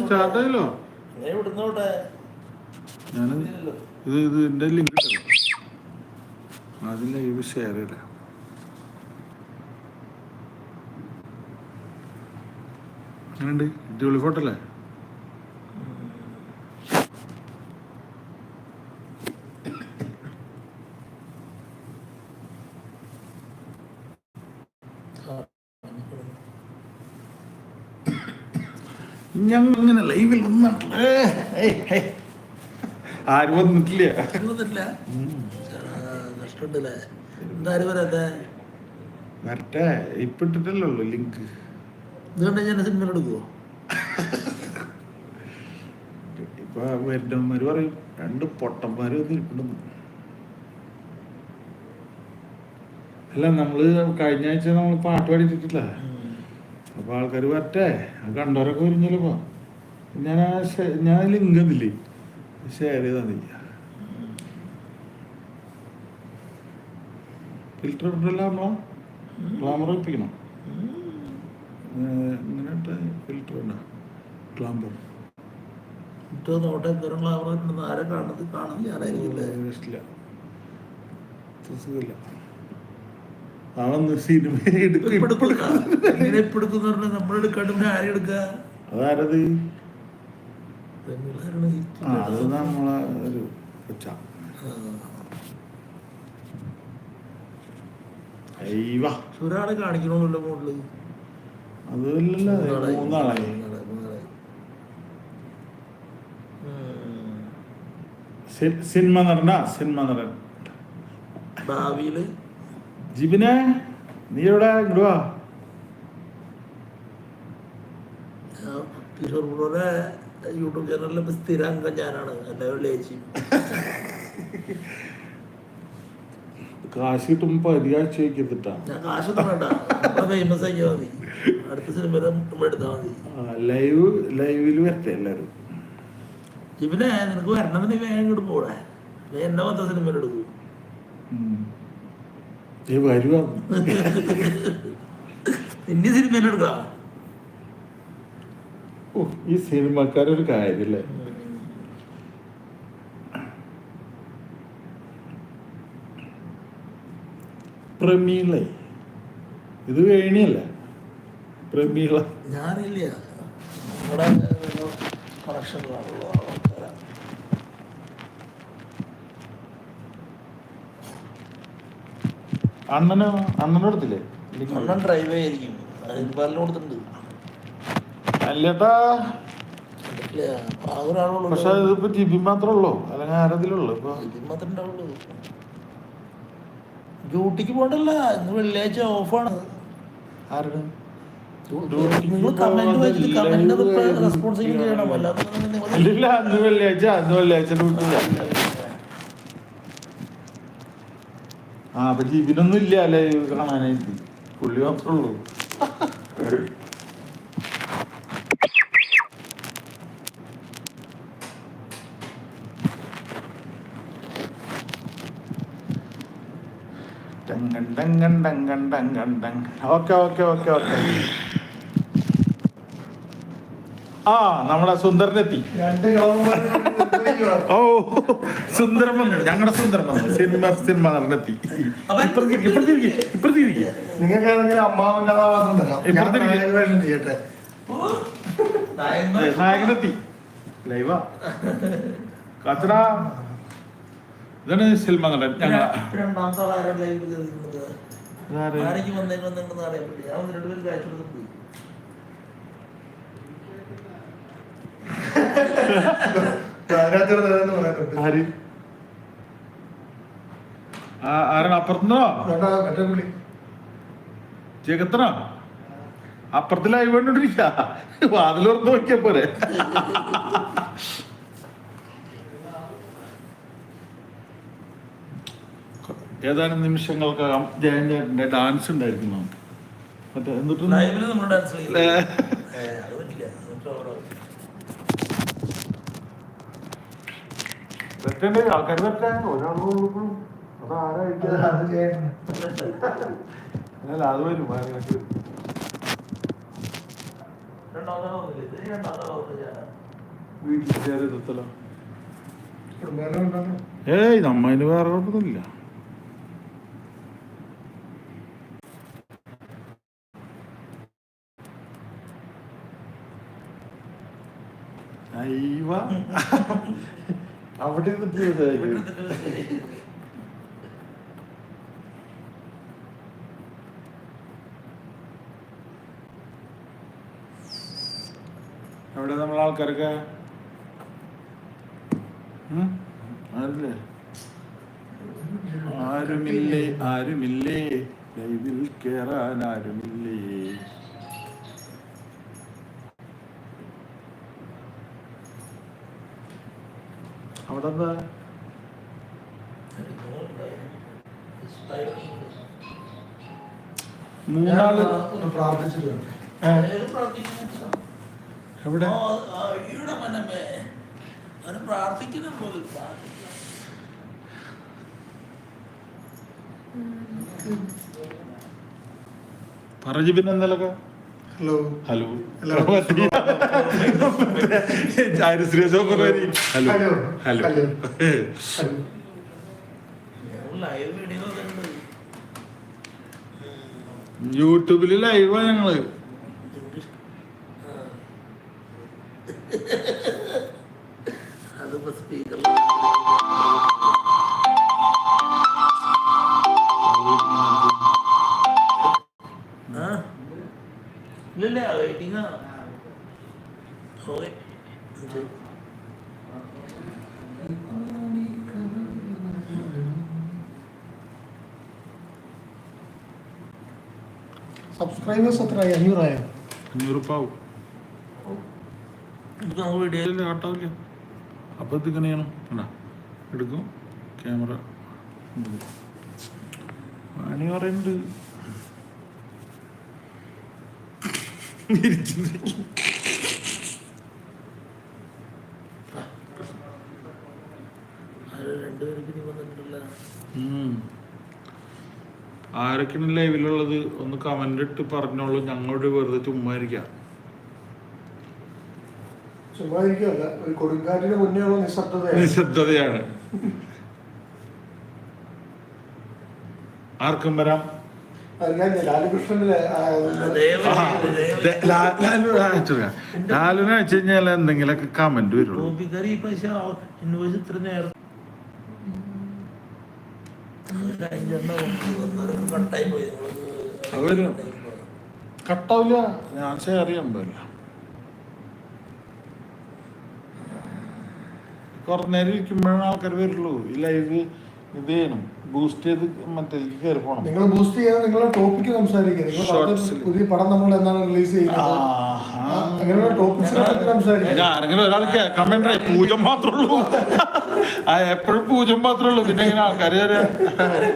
സ്റ്റാർട്ടായല്ലോ ഇത് ഇത് എന്റെ ലിങ്ക് ഇട്ടല്ലോ ഇത് ഷെയർ ചെയ്തേ. അങ്ങനെയുണ്ട് അടിപൊളി ഫോട്ടോ അല്ലേ? ഞങ്ങൾ ഇങ്ങനെ ലൈവിൽ വന്നിട്ടില്ലേ ആരും വന്നിട്ടില്ല. ഒന്നുമില്ല കഷ്ടമുണ്ടല്ലേ എന്തായാലും വരാത്തെ വരട്ടെ ഇപ്പൊ ഇട്ടിട്ടല്ലോ ലിങ്ക്. ഇതുകൊണ്ട് ഞാൻ സിനിമ എടുക്കുവോ? ഇപ്പൊ വരുന്നവന്മാര് പറയും രണ്ട് പൊട്ടന്മാര് അല്ല നമ്മൾ കഴിഞ്ഞ ആഴ്ച നമ്മൾ പാട്ട് പാടിയിട്ടില്ല അപ്പൊ ആൾക്കാർ വരട്ടെ. ആ കണ്ടവരൊക്കെ ഇപ്പൊ. ഞാൻ ആ ഞാൻ ലിങ്ക് എന്നില്ലേ ഷെയർ ചെയ്താൽ മതി. ഫിൽറ്റർ ഇട്ടല്ല നമ്മളെ ഗ്ലാമർ വെപ്പിക്കണം ഇങ്ങനെ ഫിൽറ്റർ ഉണ്ടോ ഗ്ലാമർ നോട്ടെ ആരെ കാണുന്നത്? കാണുന്നില്ല അവന്ന് സിനിമ അതാരത്? അത് നമ്മളെ ഒരു കൊച്ച. ഒരാളെ കാണിക്കണമെന്നുള്ള മോഡൽ അതല്ലല്ലോ മൂന്നാളായി സിനിമ നടന? സിനിമ നടൻ. ഭാവിയിൽ? ജിബിനെ നീ എവിടെ ഇങ്ങോട്ട് വാ കിഷോർ ബ്രോയുടെ യൂട്യൂബ് ചാനലിലെ ഇപ്പൊ സ്ഥിര അംഗം ഞാനാണ് എല്ലാ വെള്ളിയാഴ്ചയും കാശ് കിട്ടുമ്പോ പകുതി കാശ് വയ്ക്കത്തിട്ടാ ഞാൻ കാശൊന്നും വേണ്ട ഫേമസ് ആക്കിയാൽ മതി. അടുത്ത സിനിമ നമ്മൾ എടുത്താൽ മതി. ലൈവ് ലൈവിൽ വരട്ടെ എല്ലാരും ഇവനെ നിനക്ക് വരണമെന്ന് വേഗം ഇങ്ങോട്ട് പോടാ. എന്നെ വന്ന സിനിമ എടുക്കും. വരുവാ. സിനിമ ഈ സിനിമക്കാരൊരു കാര്യല്ലേ? പ്രമീളെ ഇത് വേണിയല്ല. പ്രമീള. ഞാനില്ല. നമ്മുടെ കണക്ഷനിലാണല്ലോ ആൾക്കാരാ. അണ്ണനോ എടുത്തില്ലേ അണ്ണൻ ഡ്രൈവ് ആയിരിക്കും. കൊടുത്തിട്ടുണ്ട്. അല്ലേട്ടാ? പക്ഷെ ഇതിപ്പോ ജിബി മാത്രമേ ഉള്ളൂ. അല്ലെങ്കിൽ ആരതിലുള്ളൂ ഇപ്പൊ? ഇതിൽ മാത്രമേ ഉണ്ടാവുള്ളൂ. ഡ്യൂട്ടിക്ക് പോകണ്ടല്ല. ഇന്ന് വെള്ളിയാഴ്ച ഓഫാണ് ആരുടെ? റെസ്പോൺസിബിൾ ചെയ്യണം. അല്ലാത്ത വെള്ളിയാഴ്ച അന്ന് വെള്ളിയാഴ്ച ഡ്യൂട്ടിയില്ല ആ അപ്പൊ ജീവനൊന്നും ഇല്ല അല്ലേ? കാണാനായിട്ട് പുള്ളി മാത്രമേ ഉള്ളൂ. ആ നമ്മളെ സുന്ദരനെത്തി. രണ്ട് ഓ സുന്ദരം വന്നു ഞങ്ങളുടെ സുന്ദരം വന്നു സിനിമ സിനിമ നടന്നെത്തി ഇപ്പുറത്തിരിക്കെ ഇപ്പുറത്തിരിക്കെ ഇപ്പുറത്തിരിക്കെ നിങ്ങൾക്ക് ഏതെങ്കിലും അമ്മാവൻ കഥാപാത്രം ചെയ്യട്ടെ. നായകനെത്തി. ലൈവാ. കത്ര ഇതാണ് സിനിമ നടൻ. ഞങ്ങള. രണ്ടാമത്തെ ആൾ ആരാ? live ൽ അപ്പുറത്തിലായി വേണ്ടിട്ടില്ല ആരാണ്? അപ്പുറത്തുനിന്നോ? ജഗത്തനോ? വാതിലോർത്ത് നോക്കിയ പോരെ. ഏതാനും നിമിഷങ്ങൾക്കകം ജയൻ ഡാൻസ് ഉണ്ടായിരിക്കും നമുക്ക്. മറ്റേ എന്നിട്ട് ലൈവിൽ നമ്മൾ ഡാൻസ് ചെയ്യില്ല ഏ. ഏ, അത് പറ്റില്ല നമുക്ക് അവിടെ വരട്ടെ ആൾക്കാർ വരട്ടെ. ഒരാളും അത് വരും. വീട്ടിൽ ഏയ് നമ്മതിന് വേറെ കുഴപ്പമൊന്നുമില്ല അയ്യവ. അവിടെ ഇരുന്നിട്ട് ഇതായി. അവിടെ നമ്മൾ ആൾക്കാരൊക്കെ? ആരുമില്ലേ? ആരുമില്ലേ? ലൈവിൽ കേറാൻ ആരുമില്ലേ? അവിടെ എന്താ മൂന്നാൾ ഒന്ന് പ്രാർത്ഥിച്ചിട്ട് വരണം. എവിടെ? പ്രാർത്ഥിക്കണം പോലും. പറഞ്ഞു പിന്നെ എന്തെല്ലാം ഹലോ ഹലോ ഹലോ ഹലോ. യൂട്യൂബിൽ ലൈവാ ഞങ്ങൾ. ഇല്ലല്ല വെയിറ്റിംഗ് ഓക്കെ സബ്സ്ക്രൈബേഴ്സ് എത്രയായി അഞ്ഞൂറായോ അഞ്ഞൂറ് പാവും കാട്ടാവില്ല അപ്പൊ ഇതിങ്ങനെ ചെയ്യണം കണ്ടാ എടുക്കും. ക്യാമറ പണി ആരൊക്കെയാണ് ലൈവിലുള്ളത്? ഒന്ന് കമന്റ് ഇട്ട് പറഞ്ഞോളൂ. ഞങ്ങളോട് വെറുതെ ചുമ്മായിരിക്കാം ഒരു കൊടുങ്കാറ്റിന് നിശബ്ദതയാണ്. ആർക്കും വരാം. ലാലുനെ വെച്ച് കഴിഞ്ഞാൽ എന്തെങ്കിലൊക്കെ കമന്റ് വരുള്ളൂ. ടോപ്പിക്കറി ഈ പൈസ ഇൻവോയ്സ് ഇത്ര നേരം കട്ടായി പോയി അവർ കട്ടാവില്ല. ഞാൻ ഷെയർ ചെയ്യാൻ പറ്റില്ല കുറേ നേരം ഇരിക്കുമ്പോഴാണ് ആൾക്കാർ വരുള്ളൂ. ഈ ലൈവ് ഇത് ചെയ്യണം. ബൂസ്റ്റ് ചെയ്ത് മറ്റേ കയറി പോകണം നിങ്ങൾ ബൂസ്റ്റ് ചെയ്യാതെ നിങ്ങളെ ടോപ്പിക്ക് സംസാരിക്കുക നിങ്ങൾ പറഞ്ഞ പുതിയ പടം നമ്മൾ എന്നാണ് റിലീസ് ചെയ്യുന്നത്. അങ്ങനെയുള്ള ടോപ്പിക്സിനെ പറ്റി സംസാരിക്കുക ആരെങ്കിലും ഒരാൾ കമന്റ് പൂജ മാത്രമേ ഉള്ളൂ. ആ എപ്പോഴും പൂജ മാത്രമേ ഉള്ളൂ. പിന്നെ ഇങ്ങനെ ആൾക്കാർ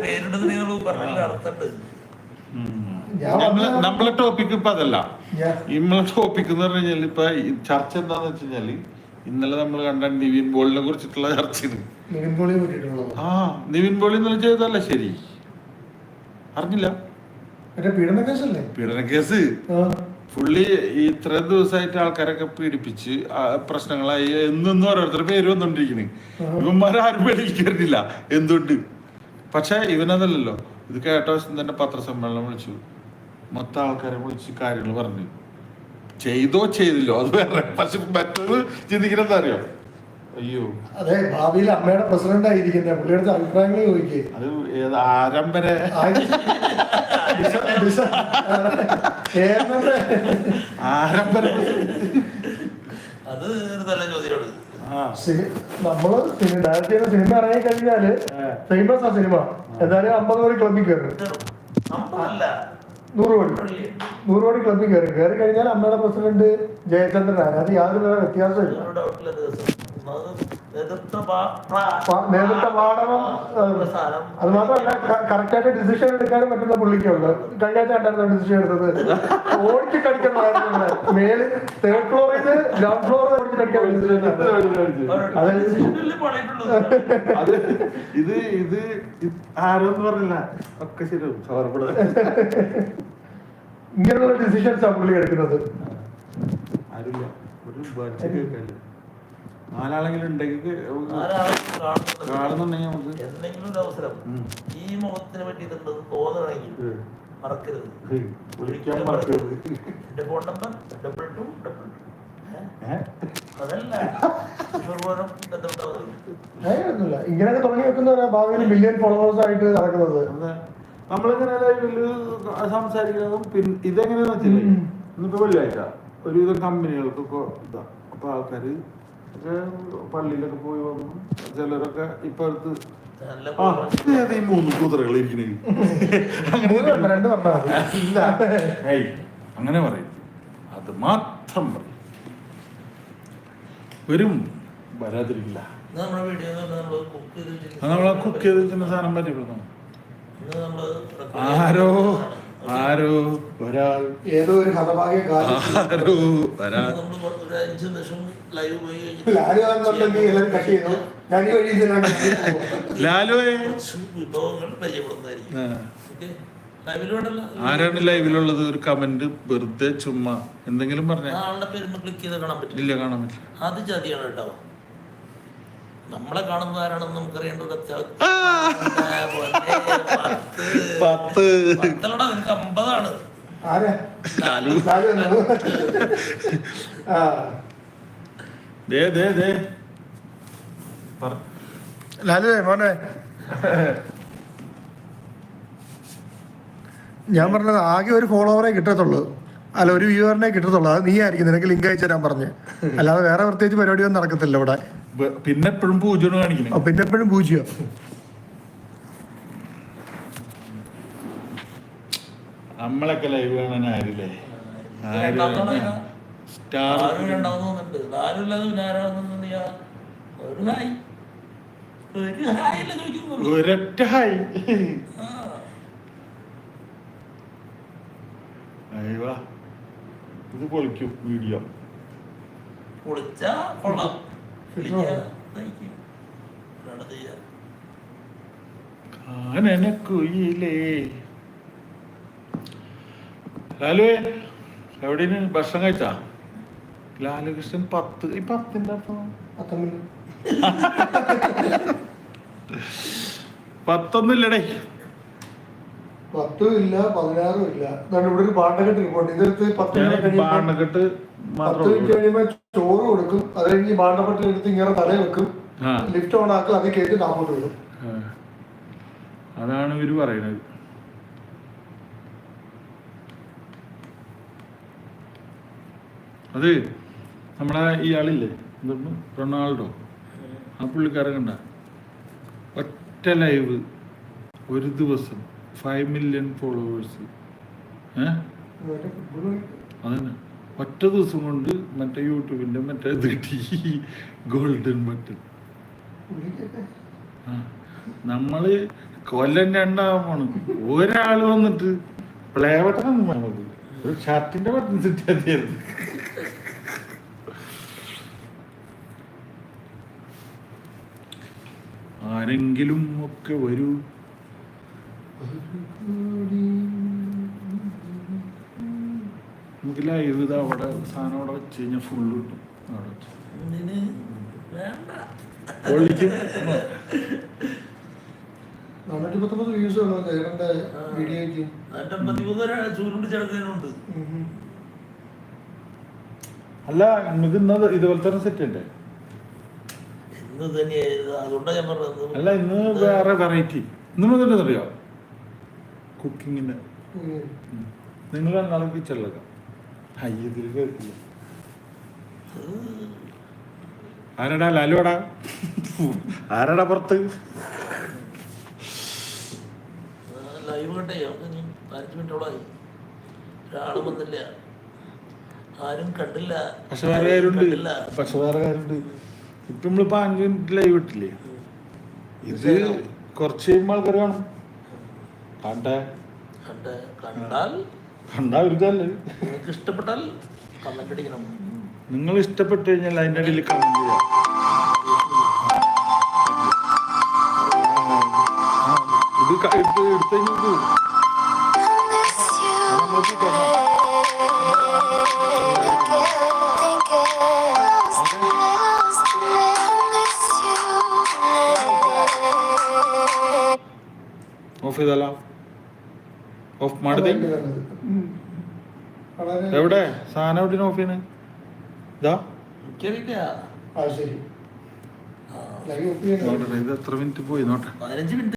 പേരിടുന്നത് നിങ്ങൾ പറഞ്ഞ അർത്ഥമുണ്ട്. ഞാൻ നമ്മളെ ടോപ്പിക്ക് ടോപ്പിക് ഇപ്പൊ അതല്ല. നമ്മളെ ടോപ്പിക് എന്ന് പറഞ്ഞു കഴിഞ്ഞാൽ ഇപ്പൊ ചർച്ച എന്താന്ന് വെച്ച് കഴിഞ്ഞാൽ ഇന്നലെ നമ്മൾ കണ്ട നിവിൻ ബോളിനെ കുറിച്ചിട്ടുള്ള ചർച്ച. പോളിയെ ആ നിവിൻ പോളി ഇന്നലെ ചെയ്തതല്ല ശരി. അറിഞ്ഞില്ല. പീഡന കേസ്. പുള്ളി ഇത്രയും ദിവസമായിട്ട് ആൾക്കാരൊക്കെ പീഡിപ്പിച്ച് പ്രശ്നങ്ങളായി എന്നും ഓരോരുത്തരുടെ പേര് വന്നോണ്ടിരിക്കണ്. ഇവന്മാരും പേടിക്കരുന്നില്ല എന്തുണ്ട്? പക്ഷെ ഇവനതല്ലല്ലോ. ഇത് കേട്ട വശം തന്നെ പത്രസമ്മേളനം വിളിച്ചു. മൊത്തം ആൾക്കാരെ വിളിച്ച് കാര്യങ്ങൾ പറഞ്ഞു. ചെയ്തോ ചെയ്തില്ലോ. അത് വേറെ. പക്ഷെ മറ്റൊരു ചിന്തിക്കണമെന്ന് അറിയോ? അയ്യോ. അതെ ഭാവിയിൽ അമ്മയുടെ പ്രസിഡന്റ് ആയിരിക്കുന്നത് പുള്ളിയുടെ അഭിപ്രായങ്ങൾ ചോദിക്കേ. അത് ഏത് ആരംഭരെ ആരംഭരെ അത് നല്ല ചോദ്യമാണ്. നമ്മൾ ഡയറക്റ്റ് ചെയ്യുന്ന സിനിമ ഇറങ്ങി കഴിഞ്ഞാൽ ഫേമസ് ആ സിനിമ. എന്തായാലും അമ്പത് കോടി ക്ലബിൽ കയറും നമ്മളല്ല നൂറ് കോടി നൂറ് കോടി ക്ലബിൽ കയറി കയറി കഴിഞ്ഞാൽ അമ്മയുടെ പ്രസിഡന്റ് ജയചന്ദ്രനാണ്. അത് യാതൊരു വ്യത്യാസമില്ല നേതൃത്വ പാഠനം അത് മാത്രമല്ല കറക്റ്റായിട്ട് ഡിസിഷൻ എടുക്കാനും പറ്റുന്ന പുള്ളിക്കുണ്ട്. കഴിഞ്ഞാഴ്ച ഉണ്ടായിരുന്ന ഡിസിഷൻ എടുത്തത്. ഓടിച്ച് കടിക്കുന്നതായിരുന്നു മേൽ തേർഡ് ഫ്ലോറിൽ നിന്ന് ഗ്രൗണ്ട് ഫ്ലോർ ഓടിച്ച് കടിക്കാൻ ഡിസിഷൻ അത്. ഇത് ഇത് ആരോന്ന് പറഞ്ഞില്ല. ഒക്കെ ശരി ഇങ്ങനെയുള്ള ഡിസിഷൻസ് ആണ് പുള്ളി എടുക്കുന്നത്. ആരുമില്ല. ഒരു ബഡ്ജറ്റ് കേൾക്കാനില്ല നാലാളെങ്കിലും ഉണ്ടെങ്കിൽ കാണുന്നുണ്ടെങ്കിൽ നമുക്ക് എന്തെങ്കിലും ഒരു അവസരം. ഈ മുഖത്തിന് പറ്റിയിട്ടുണ്ടെന്ന് തോന്നണമെങ്കിൽ മറക്കരുത്. വിളിക്കാൻ മറക്കരുത്. എന്റെ phone number double two double two ഇങ്ങനെയൊക്കെ തുടങ്ങി വെക്കുന്നവരാ ഭാവിയിൽ മില്യൺ ഫോളോവേഴ്സ് ആയിട്ട് നടക്കുന്നത്. നമ്മളിങ്ങനെ സംസാരിക്കുന്നതും പിന്നെ ഇതെങ്ങനെയാണെന്ന് വെച്ചില്ലേ ഉം. ഇന്നിപ്പോ വെള്ളിയാഴ്ച. ഒരുവിധം കമ്പനികൾക്കൊക്കെ ഇതാ. അപ്പൊ ആൾക്കാര് പള്ളിയിലൊക്കെ പോയി വന്നു. ചിലരൊക്കെ ഇപ്പൊ അടുത്ത് ഈ മൂന്ന് അങ്ങനെ പറയും. അത് മാത്രം പറയും. വരും വരാതിരിക്കില്ല. നമ്മളെ കുക്ക് ചെയ്ത് വെച്ചിരുന്ന സാധനം record ആരോ. ആരോ ഒരാൾ. ഏതോ ഒരു ഹതഭാഗ്യ ആരോ ഒരാൾ. എല്ലാവരും കട്ട് ചെയ്തു. ഞാൻ ഈ വഴി. ലാലുവേ ആരാണ് ലൈവിലുള്ളത് ഒരു കമന്റ് വെറുതെ ചുമ്മാ. എന്തെങ്കിലും പറഞ്ഞ. ആ ആളുടെ ക്ലിക്ക് ചെയ്ത് കാണാൻ പറ്റില്ല. ഇല്ല കാണാൻ പറ്റില്ല. അത് ജാതിയാണ് കേട്ടോ. നമ്മളെ കാണുന്ന ആരാണെന്ന് അത്യാവശ്യം. പത്ത്. പത്തല്ലടാ നിനക്ക് അമ്പതാണ്. ആരാ? ലാലു ലാലു എന്നാണ്. ആ. ദേ ദേ ദേ. പറ. മോനെ. ഞാൻ പറഞ്ഞത് ആകെ ഒരു ഫോളോവറെ കിട്ടത്തുള്ളൂ. അല്ല ഒരു വ്യൂവറിനെ കിട്ടത്തുള്ളൂ. അത് നീ ആയിരിക്കും നിനക്ക് ലിങ്ക് അയച്ചു തരാൻ പറഞ്ഞു. അല്ലാതെ വേറെ പ്രത്യേകിച്ച് പരിപാടിയൊന്നും നടക്കത്തില്ല ഇവിടെ. പിന്നെ എപ്പോഴും പൂജയാണ് കാണിക്കണം. പിന്നെ എപ്പോഴും പൂജ്യം? നമ്മളൊക്കെ ലൈവ് കാണാൻ ആരില്ലേ? സ്റ്റാർ. ഒരൊറ്റ ഹായ്. ആ. ഇത് പൊളിക്കും വീഡിയോ. പൊളിച്ചാ കൊള്ളാം. കാനനക്കുയിലേ. ലാലുവേ എവിടെയാണ് ഭക്ഷണം കഴിച്ചാ? ലാലുകൃഷ്ണൻ പത്ത് ഈ പത്തിന്റെ പത്തൊന്നുമില്ലടേ പത്തും ഇല്ല പതിനാറും ഇല്ല. എന്താണ് ഇവിടെ ഒരു പാണ്ടക്കെട്ട് റിപ്പോർട്ട് ഇതെടുത്ത് പത്ത് മിനിറ്റ് കഴിയുമ്പോ ബാണക്കെട്ട് പത്ത് മാത്രമേ മിനിറ്റ് കഴിയുമ്പോ ചോറ് കൊടുക്കും. അത് കഴിഞ്ഞ് ബാണ്ടപ്പെട്ട് എടുത്ത് ഇങ്ങനെ തല വെക്കും. ആ. ലിഫ്റ്റ് ഓൺ ആക്കും അത് കേട്ട് താപ്പോട്ട് വരും ആ. അതാണ് ഇവർ പറയണത് അത് നമ്മളെ ഈ ആളില്ലേ? എന്താണ് റൊണാൾഡോ. ആ പുള്ളിക്കാരൻ കണ്ട. ഒറ്റ ലൈവ് ഒരു ദിവസം. ഫൈവ് മില്യൺ ഫോളോവേഴ്സ് അതന്നെ. ഒറ്റ ദിവസം കൊണ്ട് മറ്റേ യൂട്യൂബിന്റെ മറ്റേ കിട്ടി. Golden button. നമ്മൾ കൊല്ലം രണ്ടാവണം ഒരാൾ വന്നിട്ട് പ്ലേ ബട്ടൺ ഒന്നും വേണത് ഒരു ഷർട്ടിന്റെ ബട്ടൺ കിട്ടിയായിരുന്നു ആരെങ്കിലും ഒക്കെ വരൂ. നമുക്ക് ലൈവ് ഇത് അവിടെ സാധനം അവിടെ വെച്ച് കഴിഞ്ഞാൽ ഫുള്ള് കിട്ടും. അവിടെ വെച്ച്. നാനൂറ്റി പത്തൊമ്പത് വ്യൂസ് വീഡിയോയ്ക്ക് അല്ല നമുക്ക് ഇന്നത് ഇതുപോലെ തന്നെ സെറ്റ് ഉണ്ട് ഇന്ന് അല്ല ഇന്ന് വേറെ വെറൈറ്റി ഇന്ന് മുതൽ അറിയോ കുക്കിങ്ങിന്റെ നിങ്ങൾ രണ്ടാളും കിച്ചണിലൊക്കെ? അയ്യതിൽ കേൾക്കില്ല ആരടാ ലാലുവാടാ ആരടാ പുറത്ത്? ലൈവ് കണ്ടേ ഇനി പതിനഞ്ച് മിനിറ്റോളായി ഒരാളും വന്നില്ല. ആരും കണ്ടില്ല. പക്ഷെ വേറെ കാര്യമുണ്ട്. കണ്ടില്ല. പക്ഷെ വേറെ കാര്യമുണ്ട്. ഇപ്പൊ നമ്മളിപ്പോ അഞ്ചു മിനിറ്റ് ലൈവ് ഇട്ടില്ലേ? ഇത് കുറച്ച് കഴിയുമ്പോൾ ആൾക്കാർ കാണും. കണ്ടാൽ ഇഷ്ടപ്പെട്ടാൽ അടിക്കണം. നിങ്ങൾ ഇഷ്ടപ്പെട്ടു കഴിഞ്ഞാൽ അതിന്റെ ഇടയിൽ കമന്റ് ചെയ്യാം. ഓഫ് ചെയ്താലോ? ഓഫ്. വളരെ എവിടെ? സാധനം എവിടെ ഓഫ് ചെയ്യണേ? ഇതാ. ഇത് എത്ര മിനിറ്റ് പോയി? നോട്ടെ പതിനഞ്ച് മിനിറ്റ്.